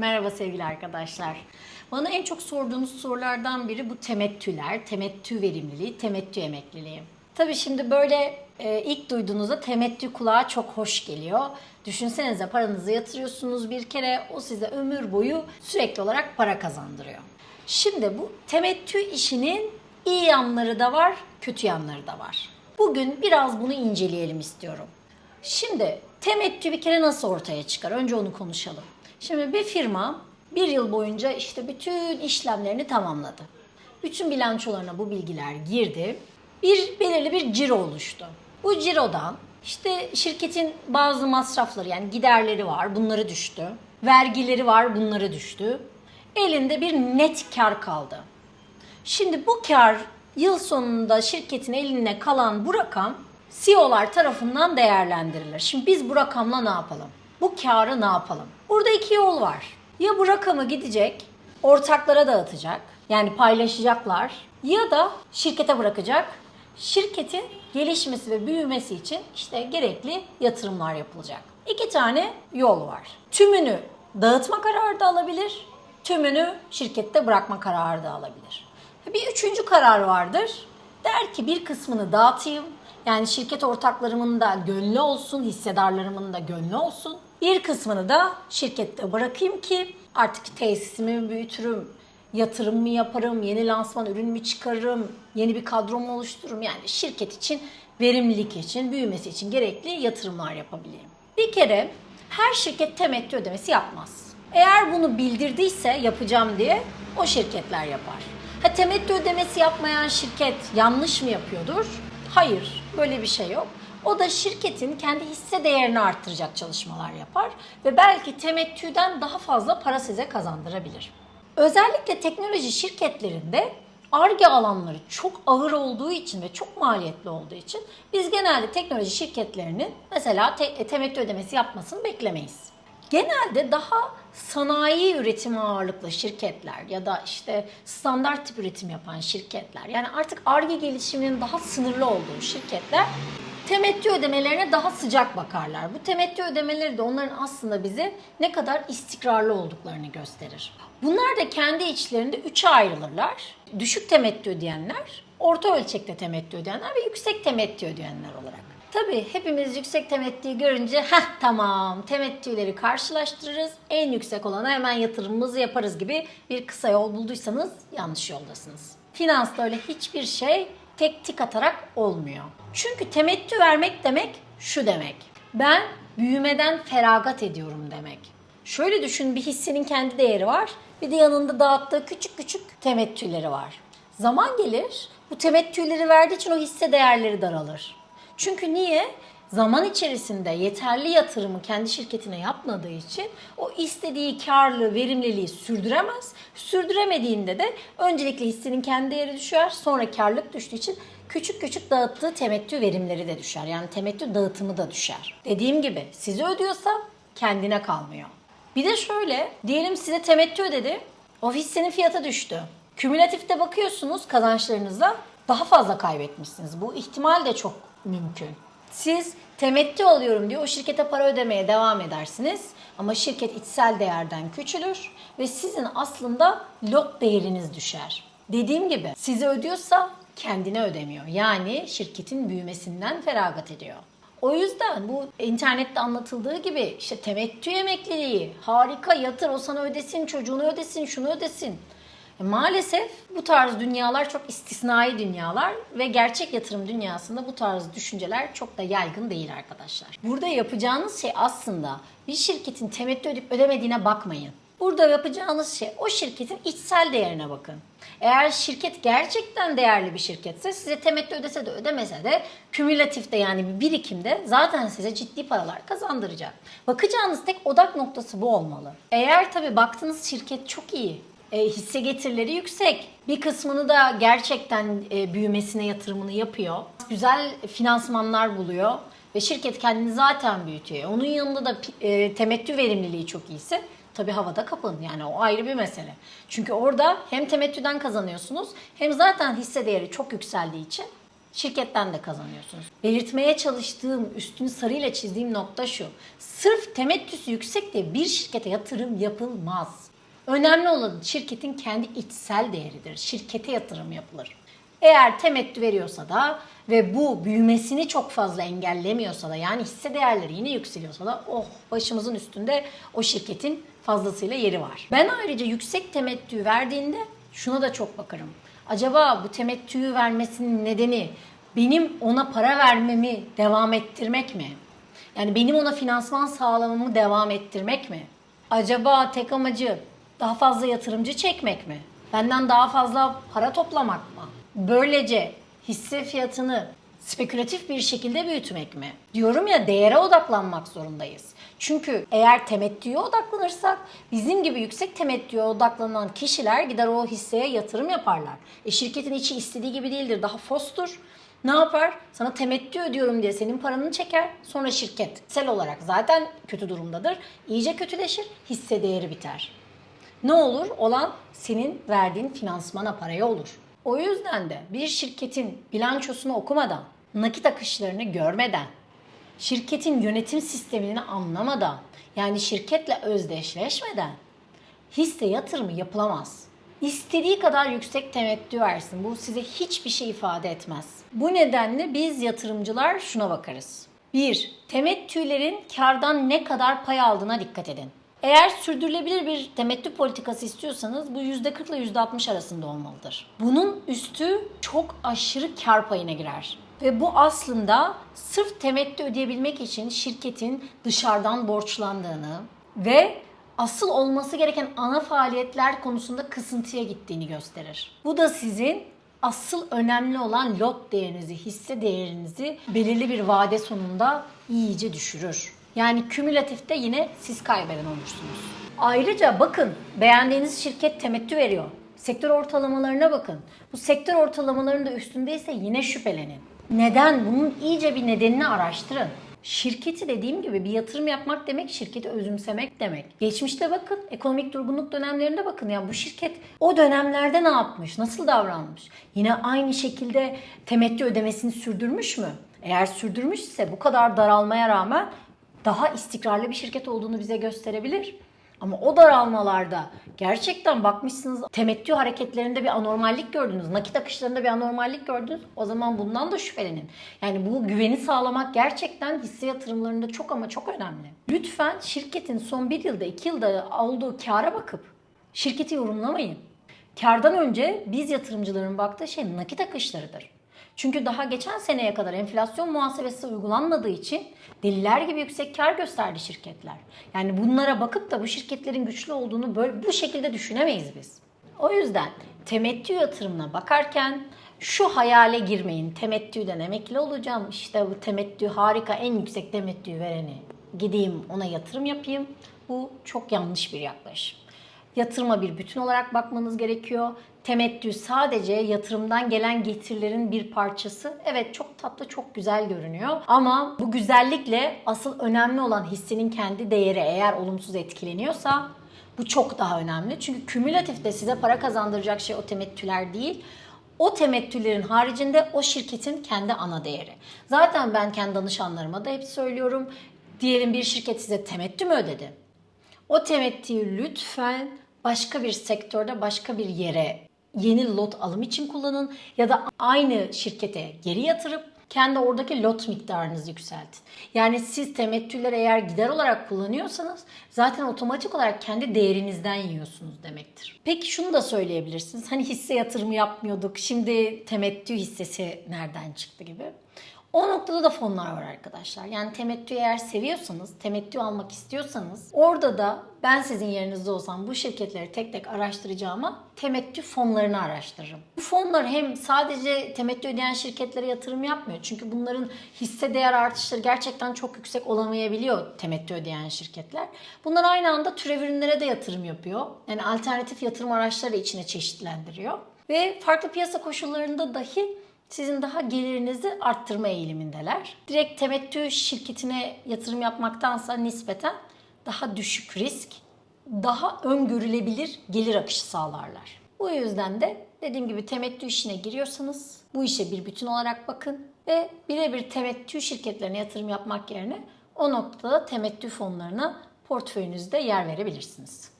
Merhaba sevgili arkadaşlar. Bana en çok sorduğunuz sorulardan biri bu temettüler, temettü verimliliği, temettü emekliliği. Tabii şimdi böyle e, ilk duyduğunuzda temettü kulağa çok hoş geliyor. Düşünsenize paranızı yatırıyorsunuz bir kere o size ömür boyu sürekli olarak para kazandırıyor. Şimdi bu temettü işinin iyi yanları da var, kötü yanları da var. Bugün biraz bunu inceleyelim istiyorum. Şimdi temettü bir kere nasıl ortaya çıkar? Önce onu konuşalım. Şimdi bir firma bir yıl boyunca işte bütün işlemlerini tamamladı. Bütün bilançolarına bu bilgiler girdi. Bir belirli bir ciro oluştu. Bu cirodan işte şirketin bazı masrafları yani giderleri var bunları düştü. Vergileri var bunları düştü. Elinde bir net kar kaldı. Şimdi bu kar yıl sonunda şirketin eline kalan bu rakam CEO'lar tarafından değerlendirilir. Şimdi biz bu rakamla ne yapalım? Bu karı ne yapalım? Burada iki yol var. Ya bu rakamı gidecek, ortaklara dağıtacak, yani paylaşacaklar ya da şirkete bırakacak. Şirketin gelişmesi ve büyümesi için işte gerekli yatırımlar yapılacak. İki tane yol var. Tümünü dağıtma kararı da alabilir, tümünü şirkette bırakma kararı da alabilir. Bir üçüncü karar vardır. Der ki bir kısmını dağıtayım. Yani şirket ortaklarımın da gönlü olsun, hissedarlarımın da gönlü olsun. Bir kısmını da şirkette bırakayım ki artık tesisimi büyütürüm, yatırım mı yaparım, yeni lansman ürün mü çıkarırım, yeni bir kadro mu oluştururum. Yani şirket için, verimlilik için, büyümesi için gerekli yatırımlar yapabileyim. Bir kere her şirket temettü ödemesi yapmaz. Eğer bunu bildirdiyse yapacağım diye o şirketler yapar. Ha temettü ödemesi yapmayan şirket yanlış mı yapıyordur? Hayır, böyle bir şey yok. O da şirketin kendi hisse değerini arttıracak çalışmalar yapar ve belki temettüden daha fazla para size kazandırabilir. Özellikle teknoloji şirketlerinde ARGE alanları çok ağır olduğu için ve çok maliyetli olduğu için biz genelde teknoloji şirketlerinin mesela te- temettü ödemesi yapmasını beklemeyiz. Genelde daha sanayi üretimi ağırlıklı şirketler ya da işte standart tip üretim yapan şirketler yani artık ARGE gelişiminin daha sınırlı olduğu şirketler temettü ödemelerine daha sıcak bakarlar. Bu temettü ödemeleri de onların aslında bize ne kadar istikrarlı olduklarını gösterir. Bunlar da kendi içlerinde üçe ayrılırlar. Düşük temettü ödeyenler, orta ölçekte temettü ödeyenler ve yüksek temettü ödeyenler olarak. Tabii hepimiz yüksek temettüyü görünce heh tamam temettüleri karşılaştırırız. En yüksek olana hemen yatırımımızı yaparız gibi bir kısa yol bulduysanız yanlış yoldasınız. Finansta öyle hiçbir şey tek tik atarak olmuyor. Çünkü temettü vermek demek şu demek. Ben büyümeden feragat ediyorum demek. Şöyle düşün bir hissenin kendi değeri var. Bir de yanında dağıttığı küçük küçük temettüleri var. Zaman gelir bu temettüleri verdiği için o hisse değerleri daralır. Çünkü niye? Zaman içerisinde yeterli yatırımı kendi şirketine yapmadığı için o istediği karlı, verimliliği sürdüremez. Sürdüremediğinde de öncelikle hissenin kendi değeri düşer, sonra karlılık düştüğü için küçük küçük dağıttığı temettü verimleri de düşer. Yani temettü dağıtımı da düşer. Dediğim gibi sizi ödüyorsa kendine kalmıyor. Bir de şöyle, diyelim size temettü ödedi, o hissenin fiyatı düştü. Kümülatifte bakıyorsunuz kazançlarınıza daha fazla kaybetmişsiniz. Bu ihtimal de çok mümkün. Siz temettü alıyorum diye o şirkete para ödemeye devam edersiniz. Ama şirket içsel değerden küçülür ve sizin aslında lot değeriniz düşer. Dediğim gibi size ödüyorsa kendine ödemiyor. Yani şirketin büyümesinden feragat ediyor. O yüzden bu internette anlatıldığı gibi işte temettü emekliliği harika yatır o sana ödesin çocuğunu ödesin şunu ödesin. E, Maalesef bu tarz dünyalar çok istisnai dünyalar ve gerçek yatırım dünyasında bu tarz düşünceler çok da yaygın değil arkadaşlar. Burada yapacağınız şey aslında bir şirketin temettü ödeyip ödemediğine bakmayın. Burada yapacağınız şey o şirketin içsel değerine bakın. Eğer şirket gerçekten değerli bir şirketse size temettü ödese de ödemese de kümülatifte yani bir birikimde zaten size ciddi paralar kazandıracak. Bakacağınız tek odak noktası bu olmalı. Eğer tabii baktığınız şirket çok iyi, e, hisse getirileri yüksek. Bir kısmını da gerçekten e, büyümesine yatırımını yapıyor. Güzel finansmanlar buluyor ve şirket kendini zaten büyütüyor. Onun yanında da e, temettü verimliliği çok iyiyse tabii havada kapın. Yani o ayrı bir mesele. Çünkü orada hem temettüden kazanıyorsunuz hem zaten hisse değeri çok yükseldiği için Şirketten de kazanıyorsunuz. Belirtmeye çalıştığım, üstünü sarıyla çizdiğim nokta şu. Sırf temettüsü yüksek diye bir şirkete yatırım yapılmaz. Önemli olan şirketin kendi içsel değeridir. Şirkete yatırım yapılır. Eğer temettü veriyorsa da ve bu büyümesini çok fazla engellemiyorsa da yani hisse değerleri yine yükseliyorsa da oh başımızın üstünde o şirketin fazlasıyla yeri var. Ben ayrıca yüksek temettü verdiğinde şuna da çok bakarım. Acaba bu temettüyü vermesinin nedeni benim ona para vermemi devam ettirmek mi? Yani benim ona finansman sağlamamı devam ettirmek mi? Acaba tek amacı daha fazla yatırımcı çekmek mi? Benden daha fazla para toplamak mı? Böylece hisse fiyatını spekülatif bir şekilde büyütmek mi? Diyorum ya değere odaklanmak zorundayız. Çünkü eğer temettüye odaklanırsak bizim gibi yüksek temettüye odaklanan kişiler gider o hisseye yatırım yaparlar. E şirketin içi istediği gibi değildir. Daha fostur. Ne yapar? Sana temettü ödüyorum diye senin paranı çeker. Sonra şirket sel olarak zaten kötü durumdadır. İyice kötüleşir. Hisse değeri biter. Ne olur? Olan senin verdiğin finansmana paraya olur. O yüzden de bir şirketin bilançosunu okumadan, nakit akışlarını görmeden, şirketin yönetim sistemini anlamadan, yani şirketle özdeşleşmeden hisse yatırımı yapılamaz. İstediği kadar yüksek temettü versin. Bu size hiçbir şey ifade etmez. Bu nedenle biz yatırımcılar şuna bakarız. 1. Temettülerin kardan ne kadar pay aldığına dikkat edin. Eğer sürdürülebilir bir temettü politikası istiyorsanız bu %40 ile %60 arasında olmalıdır. Bunun üstü çok aşırı kar payına girer. Ve bu aslında sırf temettü ödeyebilmek için şirketin dışarıdan borçlandığını ve asıl olması gereken ana faaliyetler konusunda kısıntıya gittiğini gösterir. Bu da sizin asıl önemli olan lot değerinizi, hisse değerinizi belirli bir vade sonunda iyice düşürür. Yani kümülatifte yine siz kaybeden olursunuz. Ayrıca bakın beğendiğiniz şirket temettü veriyor. Sektör ortalamalarına bakın. Bu sektör ortalamalarının da üstündeyse yine şüphelenin. Neden? Bunun iyice bir nedenini araştırın. Şirketi dediğim gibi bir yatırım yapmak demek şirketi özümsemek demek. Geçmişte bakın, ekonomik durgunluk dönemlerinde bakın ya bu şirket o dönemlerde ne yapmış, nasıl davranmış? Yine aynı şekilde temettü ödemesini sürdürmüş mü? Eğer sürdürmüşse bu kadar daralmaya rağmen daha istikrarlı bir şirket olduğunu bize gösterebilir. Ama o daralmalarda gerçekten bakmışsınız temettü hareketlerinde bir anormallik gördünüz, nakit akışlarında bir anormallik gördünüz. O zaman bundan da şüphelenin. Yani bu güveni sağlamak gerçekten hisse yatırımlarında çok ama çok önemli. Lütfen şirketin son bir yılda, iki yılda olduğu kâra bakıp şirketi yorumlamayın. Kardan önce biz yatırımcıların baktığı şey nakit akışlarıdır. Çünkü daha geçen seneye kadar enflasyon muhasebesi uygulanmadığı için deliler gibi yüksek kar gösterdi şirketler. Yani bunlara bakıp da bu şirketlerin güçlü olduğunu böyle bu şekilde düşünemeyiz biz. O yüzden temettü yatırımına bakarken şu hayale girmeyin. Temettüden emekli olacağım. İşte bu temettü harika en yüksek temettü vereni. Gideyim ona yatırım yapayım. Bu çok yanlış bir yaklaşım. Yatırıma bir bütün olarak bakmanız gerekiyor. Temettü sadece yatırımdan gelen getirilerin bir parçası. Evet çok tatlı, çok güzel görünüyor. Ama bu güzellikle asıl önemli olan hissenin kendi değeri eğer olumsuz etkileniyorsa bu çok daha önemli. Çünkü kümülatifte size para kazandıracak şey o temettüler değil. O temettülerin haricinde o şirketin kendi ana değeri. Zaten ben kendi danışanlarıma da hep söylüyorum. Diyelim bir şirket size temettü mü ödedi? O temettüyü lütfen başka bir sektörde başka bir yere yeni lot alım için kullanın ya da aynı şirkete geri yatırıp kendi oradaki lot miktarınızı yükseltin. Yani siz temettüleri eğer gider olarak kullanıyorsanız zaten otomatik olarak kendi değerinizden yiyorsunuz demektir. Peki şunu da söyleyebilirsiniz. Hani hisse yatırımı yapmıyorduk. Şimdi temettü hissesi nereden çıktı gibi. O noktada da fonlar var arkadaşlar. Yani temettü eğer seviyorsanız, temettü almak istiyorsanız orada da ben sizin yerinizde olsam bu şirketleri tek tek araştıracağıma temettü fonlarını araştırırım. Bu fonlar hem sadece temettü ödeyen şirketlere yatırım yapmıyor. Çünkü bunların hisse değer artışları gerçekten çok yüksek olamayabiliyor temettü ödeyen şirketler. Bunlar aynı anda türev ürünlere de yatırım yapıyor. Yani alternatif yatırım araçları içine çeşitlendiriyor. Ve farklı piyasa koşullarında dahi sizin daha gelirinizi arttırma eğilimindeler. Direkt temettü şirketine yatırım yapmaktansa nispeten daha düşük risk, daha öngörülebilir gelir akışı sağlarlar. Bu yüzden de dediğim gibi temettü işine giriyorsanız bu işe bir bütün olarak bakın ve birebir temettü şirketlerine yatırım yapmak yerine o noktada temettü fonlarına portföyünüzde yer verebilirsiniz.